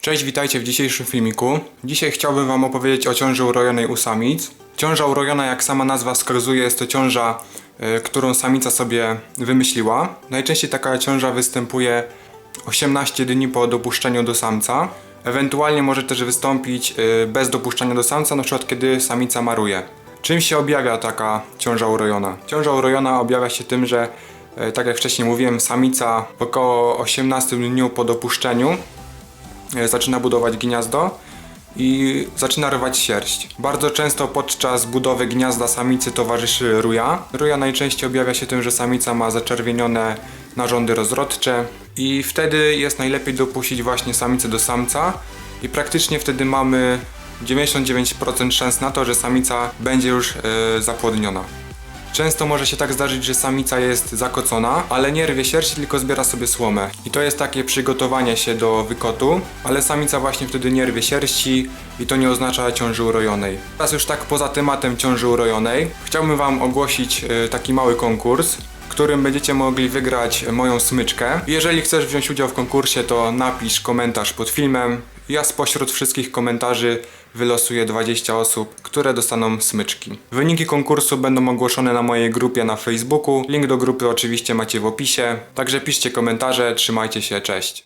Cześć, witajcie w dzisiejszym filmiku. Dzisiaj chciałbym Wam opowiedzieć o ciąży urojonej u samic. Ciąża urojona, jak sama nazwa wskazuje, jest to ciąża, y, którą samica sobie wymyśliła. Najczęściej taka ciąża występuje 18 dni po dopuszczeniu do samca. Ewentualnie może też wystąpić y, bez dopuszczenia do samca, na przykład kiedy samica maruje. Czym się objawia taka ciąża urojona? Ciąża urojona objawia się tym, że y, tak jak wcześniej mówiłem, samica około 18 dniu po dopuszczeniu e, zaczyna budować gniazdo i zaczyna rwać sierść. Bardzo często podczas budowy gniazda samicy towarzyszy ruja. Ruja najczęściej objawia się tym, że samica ma zaczerwienione narządy rozrodcze i wtedy jest najlepiej dopuścić właśnie samicę do samca i praktycznie wtedy mamy 99% szans na to, że samica będzie już e, zapłodniona. Często może się tak zdarzyć, że samica jest zakocona, ale nie rwie sierści, tylko zbiera sobie słomę. I to jest takie przygotowanie się do wykotu, ale samica właśnie wtedy nie rwie sierści i to nie oznacza ciąży urojonej. Teraz już tak poza tematem ciąży urojonej, chciałbym Wam ogłosić e, taki mały konkurs, którym będziecie mogli wygrać moją smyczkę. Jeżeli chcesz wziąć udział w konkursie, to napisz komentarz pod filmem. Ja spośród wszystkich komentarzy wylosuję 20 osób, które dostaną smyczki. Wyniki konkursu będą ogłoszone na mojej grupie na Facebooku. Link do grupy oczywiście macie w opisie. Także piszcie komentarze, trzymajcie się, cześć.